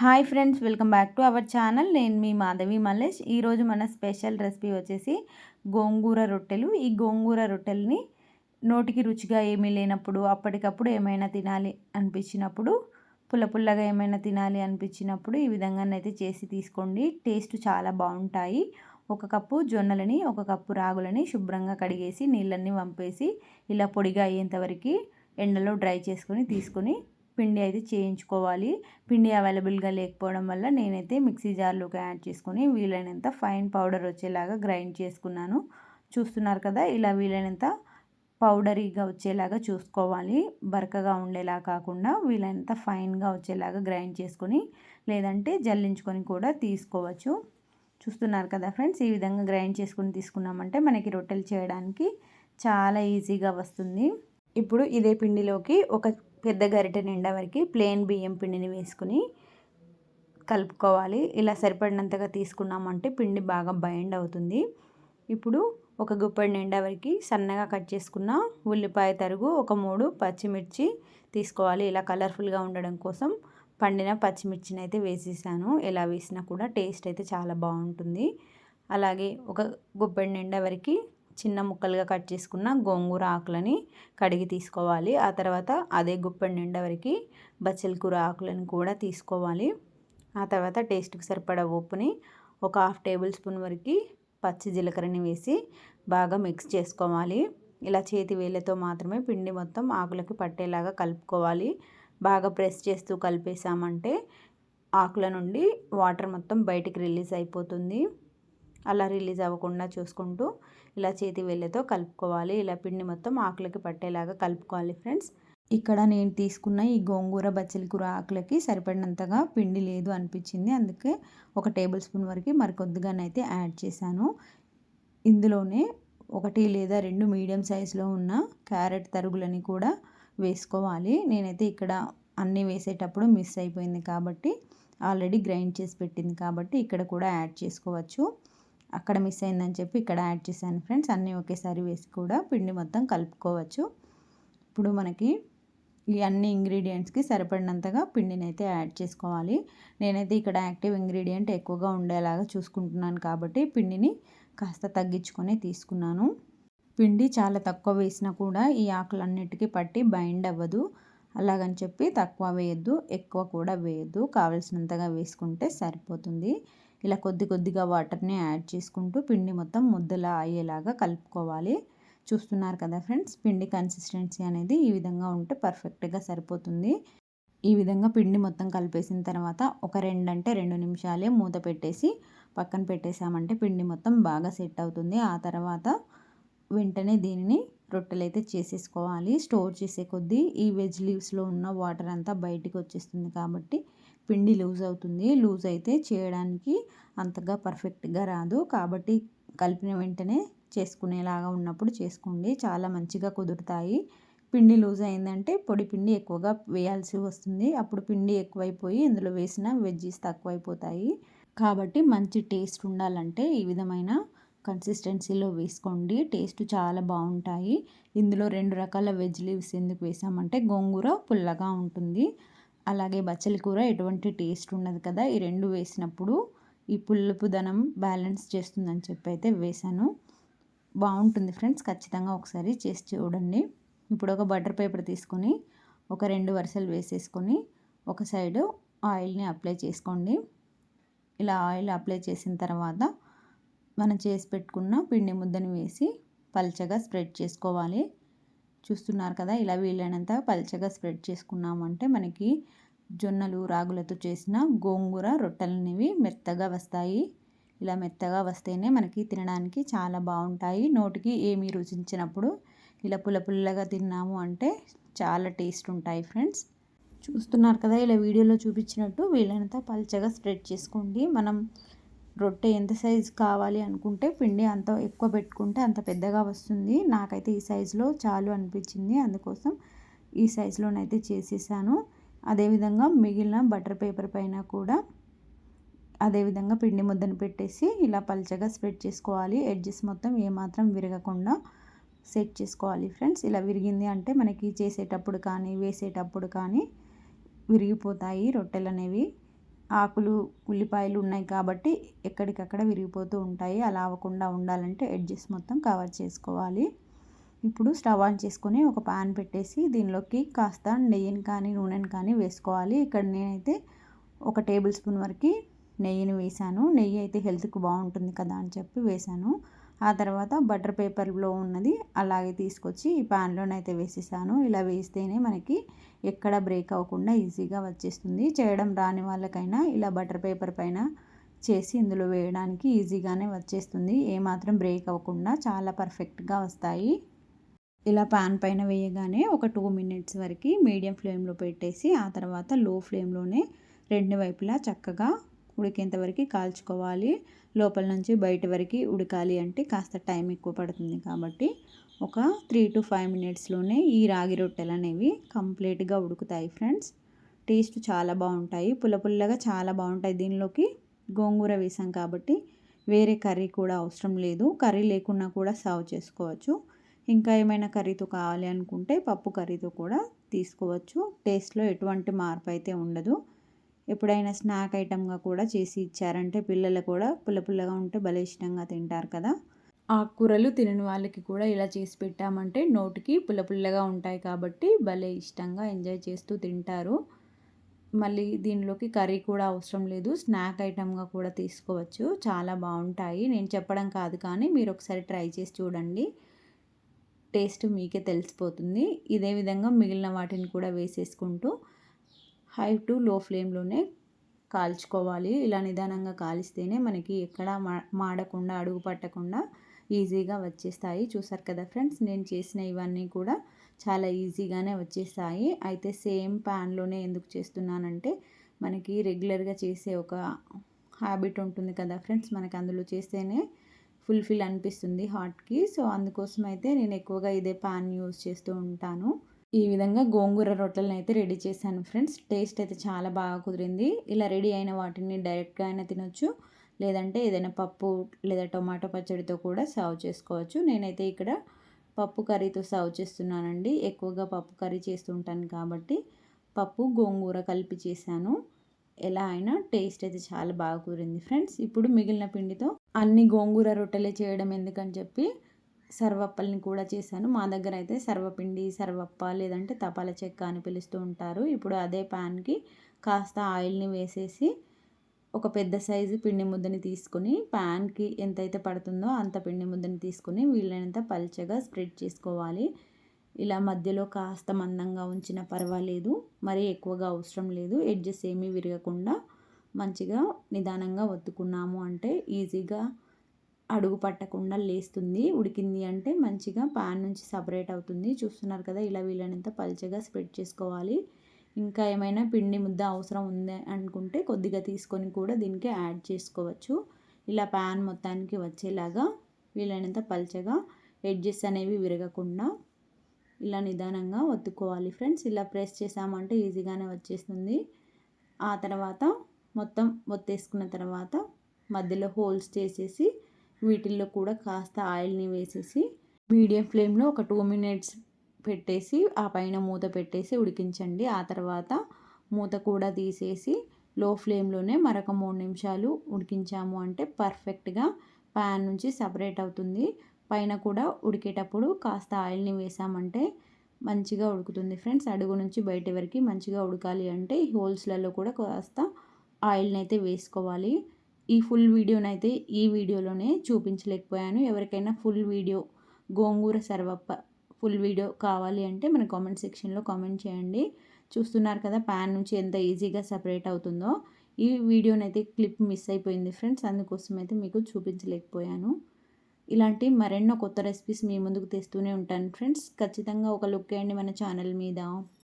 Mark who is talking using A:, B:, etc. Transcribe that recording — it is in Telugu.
A: Hi friends welcome back to our channel. నేను మీ మాధవి మల్లేష్. ఈరోజు మన స్పెషల్ రెసిపీ వచ్చేసి గోంగూర రొట్టెలు. ఈ గోంగూర రొట్టెల్ని నోటికి రుచిగా ఏమీ లేనప్పుడు అప్పటికప్పుడు ఏమైనా తినాలి అనిపించినప్పుడు పుల్ల పుల్లగా ఏమైనా తినాలి అనిపించినప్పుడు ఈ విధంగానైతే చేసి తీసుకోండి. టేస్ట్ చాలా బాగుంటాయి. ఒక కప్పు జొన్నలని ఒక కప్పు రాగులని శుభ్రంగా కడిగేసి నీళ్ళన్నీ వంపేసి ఇలా పొడిగా అయ్యేంతవరకు ఎండలో డ్రై చేసుకొని తీసుకొని పిండి అయితే చేయించుకోవాలి. పిండి అవైలబుల్గా లేకపోవడం వల్ల నేనైతే మిక్సీ జార్లోకి యాడ్ చేసుకొని వీలైనంత ఫైన్ పౌడర్ వచ్చేలాగా గ్రైండ్ చేసుకున్నాను. చూస్తున్నారు కదా ఇలా వీలైనంత పౌడరీగా వచ్చేలాగా చూసుకోవాలి. బరకగా ఉండేలా కాకుండా వీలైనంత ఫైన్గా వచ్చేలాగా గ్రైండ్ చేసుకొని లేదంటే జల్లించుకొని కూడా తీసుకోవచ్చు. చూస్తున్నారు కదా ఫ్రెండ్స్ ఈ విధంగా గ్రైండ్ చేసుకుని తీసుకున్నామంటే మనకి రొట్టెలు చేయడానికి చాలా ఈజీగా వస్తుంది. ఇప్పుడు ఇదే పిండిలోకి ఒక పెద్ద గరిటె నిండా వరకు ప్లెయిన్ బియ్యం పిండిని వేసుకుని కలుపుకోవాలి. ఇలా సరిపడినంతగా తీసుకున్నామంటే పిండి బాగా బైండ్ అవుతుంది. ఇప్పుడు ఒక గుప్పడి నిండా వరకు సన్నగా కట్ చేసుకున్న ఉల్లిపాయ తరుగు ఒక మూడు పచ్చిమిర్చి తీసుకోవాలి. ఇలా కలర్ఫుల్గా ఉండడం కోసం పండిన పచ్చిమిర్చిని అయితే వేసేసాను. ఎలా వేసినా కూడా టేస్ట్ అయితే చాలా బాగుంటుంది. అలాగే ఒక గుప్పడి నిండా వరకు చిన్న ముక్కలుగా కట్ చేసుకున్న గోంగూర ఆకులని కడిగి తీసుకోవాలి. ఆ తర్వాత అదే గుప్పెడు నిండా వరకు బచ్చల కూర ఆకులను కూడా తీసుకోవాలి. ఆ తర్వాత టేస్ట్కి సరిపడా ఉప్పుని ఒక హాఫ్ టేబుల్ స్పూన్ వరకు పచ్చి జీలకర్రని వేసి బాగా మిక్స్ చేసుకోవాలి. ఇలా చేతి వేళ్ళతో మాత్రమే పిండి మొత్తం ఆకులకి పట్టేలాగా కలుపుకోవాలి. బాగా ప్రెస్ చేస్తూ కలిపేసామంటే ఆకుల నుండి వాటర్ మొత్తం బయటికి రిలీజ్ అయిపోతుంది. అలా రిలీజ్ అవ్వకుండా చూసుకుంటూ ఇలా చేతి వేళ్ళతో కలుపుకోవాలి. ఇలా పిండి మొత్తం ఆకులకి పట్టేలాగా కలుపుకోవాలి ఫ్రెండ్స్. ఇక్కడ నేను తీసుకున్న ఈ గోంగూర బచ్చలి కూర ఆకులకి సరిపడినంతగా పిండి లేదు అనిపించింది. అందుకే ఒక టేబుల్ స్పూన్ వరకు మరికొద్దిగానైతే యాడ్ చేశాను. ఇందులోనే ఒకటి లేదా రెండు మీడియం సైజులో ఉన్న క్యారెట్ తరుగులని కూడా వేసుకోవాలి. నేనైతే ఇక్కడ అన్నీ వేసేటప్పుడు మిస్ అయిపోయింది కాబట్టి ఆల్రెడీ గ్రైండ్ చేసి పెట్టింది కాబట్టి ఇక్కడ కూడా యాడ్ చేసుకోవచ్చు. అక్కడ మిస్ అయిందని చెప్పి ఇక్కడ యాడ్ చేశాను ఫ్రెండ్స్ అన్నీ ఒకేసారి వేసి కూడా పిండి మొత్తం కలుపుకోవచ్చు. ఇప్పుడు మనకి ఈ అన్ని ఇంగ్రీడియంట్స్కి సరిపడినంతగా పిండిని అయితే యాడ్ చేసుకోవాలి. నేనైతే ఇక్కడ యాక్టివ్ ఇంగ్రీడియంట్ ఎక్కువగా ఉండేలాగా చూసుకుంటున్నాను కాబట్టి పిండిని కాస్త తగ్గించుకొని తీసుకున్నాను. పిండి చాలా తక్కువ వేసినా కూడా ఈ ఆకులన్నిటికీ పట్టి బైండ్ అవ్వదు. అలాగని చెప్పి తక్కువ వేయద్దు ఎక్కువ కూడా వేయద్దు. కావలసినంతగా వేసుకుంటే సరిపోతుంది. ఇలా కొద్ది కొద్దిగా వాటర్ని యాడ్ చేసుకుంటూ పిండి మొత్తం ముద్దలా అయ్యేలాగా కలుపుకోవాలి. చూస్తున్నారు కదా ఫ్రెండ్స్ పిండి కన్సిస్టెన్సీ అనేది ఈ విధంగా ఉంటే పర్ఫెక్ట్గా సరిపోతుంది. ఈ విధంగా పిండి మొత్తం కలిపేసిన తర్వాత ఒక రెండంటే రెండు నిమిషాలే మూత పెట్టేసి పక్కన పెట్టేసామంటే పిండి మొత్తం బాగా సెట్ అవుతుంది. ఆ తర్వాత వెంటనే దీనిని రొట్టెలు అయితే చేసేసుకోవాలి. స్టోర్ చేసే కొద్దీ ఈ వెజ్ లీవ్స్లో ఉన్న వాటర్ అంతా బయటికి వచ్చేస్తుంది కాబట్టి పిండి లూజ్ అవుతుంది. లూజ్ అయితే చేయడానికి అంతగా పర్ఫెక్ట్గా రాదు. కాబట్టి కలిపిన వెంటనే చేసుకునేలాగా ఉన్నప్పుడు చేసుకోండి. చాలా మంచిగా కుదురుతాయి. పిండి లూజ్ అయిందంటే పొడి పిండి ఎక్కువగా వేయాల్సి వస్తుంది. అప్పుడు పిండి ఎక్కువైపోయి ఇందులో వేసిన వెజ్జీస్ తక్కువైపోతాయి. కాబట్టి మంచి టేస్ట్ ఉండాలంటే ఈ విధమైన కన్సిస్టెన్సీలో వేసుకోండి. టేస్ట్ చాలా బాగుంటాయి. ఇందులో రెండు రకాల వెజ్ లీవ్స్ ఎందుకు వేసామంటే గోంగూర పుల్లగా ఉంటుంది. అలాగే బచ్చలి కూర ఎటువంటి టేస్ట్ ఉండదు కదా. ఈ రెండు వేసినప్పుడు ఈ పులుపు ధనం బ్యాలెన్స్ చేస్తుందని చెప్పి అయితే వేసాను బాగుంటుంది ఫ్రెండ్స్ ఖచ్చితంగా ఒకసారి చేసి చూడండి. ఇప్పుడు ఒక బటర్ పేపర్ తీసుకొని ఒక రెండు వరుసలు వేసేసుకొని ఒక సైడు ఆయిల్ని అప్లై చేసుకోండి. ఇలా ఆయిల్ అప్లై చేసిన తర్వాత మనం చేసి పెట్టుకున్న పిండి ముద్దని వేసి పల్చగా స్ప్రెడ్ చేసుకోవాలి. చూస్తున్నారు కదా ఇలా వీలైనంత పల్చగా స్ప్రెడ్ చేసుకున్నామంటే మనకి జొన్నలు రాగులతో చేసిన గోంగూర రొట్టెలు అనేవి మెత్తగా వస్తాయి. ఇలా మెత్తగా వస్తేనే మనకి తినడానికి చాలా బాగుంటాయి. నోటికి ఏమి రుచించినప్పుడు ఇలా పుల్ల పుల్లగా తిన్నాము అంటే చాలా టేస్ట్ ఉంటాయి ఫ్రెండ్స్. చూస్తున్నారు కదా ఇలా వీడియోలో చూపించినట్టు వీలైనంత పల్చగా స్ప్రెడ్ చేసుకోండి. మనం రొట్టె ఎంత సైజు కావాలి అనుకుంటే పిండి అంత ఎక్కువ పెట్టుకుంటే అంత పెద్దగా వస్తుంది. నాకైతే ఈ సైజులో చాలు అనిపించింది. అందుకోసం ఈ సైజులోనైతే చేసేసాను. అదేవిధంగా మిగిలిన బటర్ పేపర్ పైన కూడా అదేవిధంగా పిండి ముద్దను పెట్టేసి ఇలా పల్చగా స్ప్రెడ్ చేసుకోవాలి. ఎడ్జెస్ మొత్తం ఏమాత్రం విరగకుండా సెట్ చేసుకోవాలి ఫ్రెండ్స్ ఇలా విరిగింది అంటే మనకి చేసేటప్పుడు కానీ వేసేటప్పుడు కానీ విరిగిపోతాయి రొట్టెలు అనేవి ఆకులు ఉల్లిపాయలు ఉన్నాయి కాబట్టి ఎక్కడికక్కడ విరిగిపోతూ ఉంటాయి. అలా అవ్వకుండా ఉండాలంటే ఎడ్జెస్ మొత్తం కవర్ చేసుకోవాలి. ఇప్పుడు స్టవ్ ఆన్ చేసుకొని ఒక పాన్ పెట్టేసి దీనిలోకి కాస్త నెయ్యిని కానీ నూనెని కానీ వేసుకోవాలి. ఇక్కడ నేనైతే ఒక టేబుల్ స్పూన్ వరకు నెయ్యిని వేసాను నెయ్యి అయితే హెల్త్కి బాగుంటుంది కదా అని చెప్పి వేసాను ఆ తర్వాత బటర్ పేపర్లో ఉన్నది అలాగే తీసుకొచ్చి ఈ ప్యాన్లోనైతే వేసేసాను. ఇలా వేస్తేనే మనకి ఎక్కడ బ్రేక్ అవ్వకుండా ఈజీగా వచ్చేస్తుంది. చేయడం రాని వాళ్ళకైనా ఇలా బటర్ పేపర్ పైన చేసి ఇందులో వేయడానికి ఈజీగానే వచ్చేస్తుంది. ఏమాత్రం బ్రేక్ అవ్వకుండా చాలా పర్ఫెక్ట్గా వస్తాయి. ఇలా పాన్ పైన వేయగానే ఒక టూ మినిట్స్ వరకు మీడియం ఫ్లేమ్లో పెట్టేసి ఆ తర్వాత లో ఫ్లేమ్లోనే రెండు వైపులా చక్కగా ఉడికేంత వరకు కాల్చుకోవాలి. లోపల నుంచి బయట వరకు ఉడకాలి అంటే కాస్త టైం ఎక్కువ పడుతుంది కాబట్టి ఒక త్రీ టు ఫైవ్ మినిట్స్లోనే ఈ రాగి రొట్టెలు అనేవి కంప్లీట్గా ఉడుకుతాయి ఫ్రెండ్స్. టేస్ట్ చాలా బాగుంటాయి. పుల్ల పుల్లగా చాలా బాగుంటాయి. దీనిలోకి గోంగూర వేసాం కాబట్టి వేరే కర్రీ కూడా అవసరం లేదు. కర్రీ లేకున్నా కూడా సర్వ్ చేసుకోవచ్చు. ఇంకా ఏమైనా కర్రీతో కావాలి అనుకుంటే పప్పు కర్రీతో కూడా తీసుకోవచ్చు. టేస్ట్లో ఎటువంటి మార్పు అయితే ఉండదు. ఎప్పుడైనా స్నాక్ ఐటమ్గా కూడా చేసి ఇచ్చారంటే పిల్లలు కూడా పుల్ల పుల్లగా ఉంటే భలే ఇష్టంగా తింటారు కదా. ఆకుకూరలు తినని వాళ్ళకి కూడా ఇలా చేసి పెట్టామంటే నోటికి పుల్ల పుల్లగా ఉంటాయి కాబట్టి భలే ఇష్టంగా ఎంజాయ్ చేస్తూ తింటారు. మళ్ళీ దీనిలోకి కర్రీ కూడా అవసరం లేదు. స్నాక్ ఐటమ్గా కూడా తీసుకోవచ్చు. చాలా బాగుంటాయి. నేను చెప్పడం కాదు కానీ మీరు ఒకసారి ట్రై చేసి చూడండి. టేస్ట్ మీకే తెలిసిపోతుంది. ఇదే విధంగా మిగిలిన వాటిని కూడా వేసేసుకుంటూ హై టు లో ఫ్లేమ్లోనే కాల్చుకోవాలి. ఇలా నిదానంగా కాలిస్తేనే మనకి ఎక్కడ మాడకుండా అడుగు పట్టకుండా ఈజీగా వచ్చేస్తాయి. చూసారు కదా ఫ్రెండ్స్ నేను చేసిన ఇవన్నీ కూడా చాలా ఈజీగానే వచ్చేస్తాయి. అయితే సేమ్ ప్యాన్లోనే ఎందుకు చేస్తున్నానంటే మనకి రెగ్యులర్గా చేసే ఒక హ్యాబిట్ ఉంటుంది కదా ఫ్రెండ్స్ మనకి అందులో చేస్తేనే ఫుల్ఫిల్ అనిపిస్తుంది హార్ట్కి. సో అందుకోసం అయితే నేను ఎక్కువగా ఇదే ప్యాన్ యూస్ చేస్తూ ఉంటాను. ఈ విధంగా గోంగూర రొట్టెలను అయితే రెడీ చేశాను ఫ్రెండ్స్. టేస్ట్ అయితే చాలా బాగా కుదిరింది. ఇలా రెడీ అయిన వాటిని డైరెక్ట్గా అయినా తినొచ్చు. లేదంటే ఏదైనా పప్పు లేదా టొమాటో పచ్చడితో కూడా సర్వ్ చేసుకోవచ్చు. నేనైతే ఇక్కడ పప్పు కర్రీతో సర్వ్ చేస్తున్నానండి. ఎక్కువగా పప్పు కర్రీ చేస్తుంటాను కాబట్టి పప్పు గోంగూర కలిపి చేశాను. ఎలా అయినా టేస్ట్ అయితే చాలా బాగా కుదిరింది ఫ్రెండ్స్. ఇప్పుడు మిగిలిన పిండితో అన్ని గోంగూర రొట్టెలే చేయడం ఎందుకని చెప్పి సర్వప్పల్ని కూడా చేశాను. మా దగ్గర అయితే సర్వపిండి సర్వప్ప లేదంటే తపాల చెక్క అని పిలుస్తూ ఉంటారు. ఇప్పుడు అదే ప్యాన్కి కాస్త ఆయిల్ని వేసేసి ఒక పెద్ద సైజు పిండి ముద్దని తీసుకొని ప్యాన్కి ఎంతైతే పడుతుందో అంత పిండి ముద్దని తీసుకొని వీలైనంత పల్చగా స్ప్రెడ్ చేసుకోవాలి. ఇలా మధ్యలో కాస్త మందంగా ఉంచినా పర్వాలేదు. మరీ ఎక్కువగా అవసరం లేదు. ఎడ్జెస్ ఏమీ విరగకుండా మంచిగా నిదానంగా ఒత్తుకున్నాము అంటే ఈజీగా అడుగు పట్టకుండా లేస్తుంది. ఉడికింది అంటే మంచిగా పాన్ నుంచి సపరేట్ అవుతుంది. చూస్తున్నారు కదా ఇలా వీలైనంత పల్చగా స్ప్రెడ్ చేసుకోవాలి. ఇంకా ఏమైనా పిండి ముద్ద అవసరం ఉంది అనుకుంటే కొద్దిగా తీసుకొని కూడా దీనికి యాడ్ చేసుకోవచ్చు. ఇలా ప్యాన్ మొత్తానికి వచ్చేలాగా వీలైనంత పల్చగా ఎడ్జెస్ అనేవి విరగకుండా ఇలా నిదానంగా ఒత్తుకోవాలి ఫ్రెండ్స్. ఇలా ప్రెస్ చేసామంటే ఈజీగానే వచ్చేస్తుంది. ఆ తర్వాత మొత్తం ఒత్తేసుకున్న తర్వాత మధ్యలో హోల్స్ చేసేసి వీటిల్లో కూడా కాస్త ఆయిల్ని వేసేసి మీడియం ఫ్లేమ్లో ఒక టూ మినిట్స్ పెట్టేసి ఆ పైన మూత పెట్టేసి ఉడికించండి. ఆ తర్వాత మూత కూడా తీసేసి లో ఫ్లేమ్లోనే మరొక మూడు నిమిషాలు ఉడికించాము అంటే పర్ఫెక్ట్గా ప్యాన్ నుంచి సపరేట్ అవుతుంది. పైన కూడా ఉడికేటప్పుడు కాస్త ఆయిల్ని వేసామంటే మంచిగా ఉడుకుతుంది. ఫ్రెండ్స్ అడుగు నుంచి బయట వరకు మంచిగా ఉడకాలి అంటే హోల్స్లలో కూడా కాస్త ఆయిల్ని అయితే వేసుకోవాలి. ఈ ఫుల్ వీడియోనైతే ఈ వీడియోలోనే చూపించలేకపోయాను. ఎవరికైనా ఫుల్ వీడియో గోంగూర సర్వప్ప ఫుల్ వీడియో కావాలి అంటే మన కామెంట్ సెక్షన్లో కామెంట్ చేయండి. చూస్తున్నారు కదా ప్యాన్ నుంచి ఎంత ఈజీగా సపరేట్ అవుతుందో. ఈ వీడియోనైతే క్లిప్ మిస్ అయిపోయింది ఫ్రెండ్స్ అందుకోసం అయితే మీకు చూపించలేకపోయాను. ఇలాంటి మరెన్నో కొత్త రెసిపీస్ మీ ముందుకు తెస్తూనే ఉంటాను ఫ్రెండ్స్. ఖచ్చితంగా ఒక లుక్ వేయండి మన ఛానల్ మీద.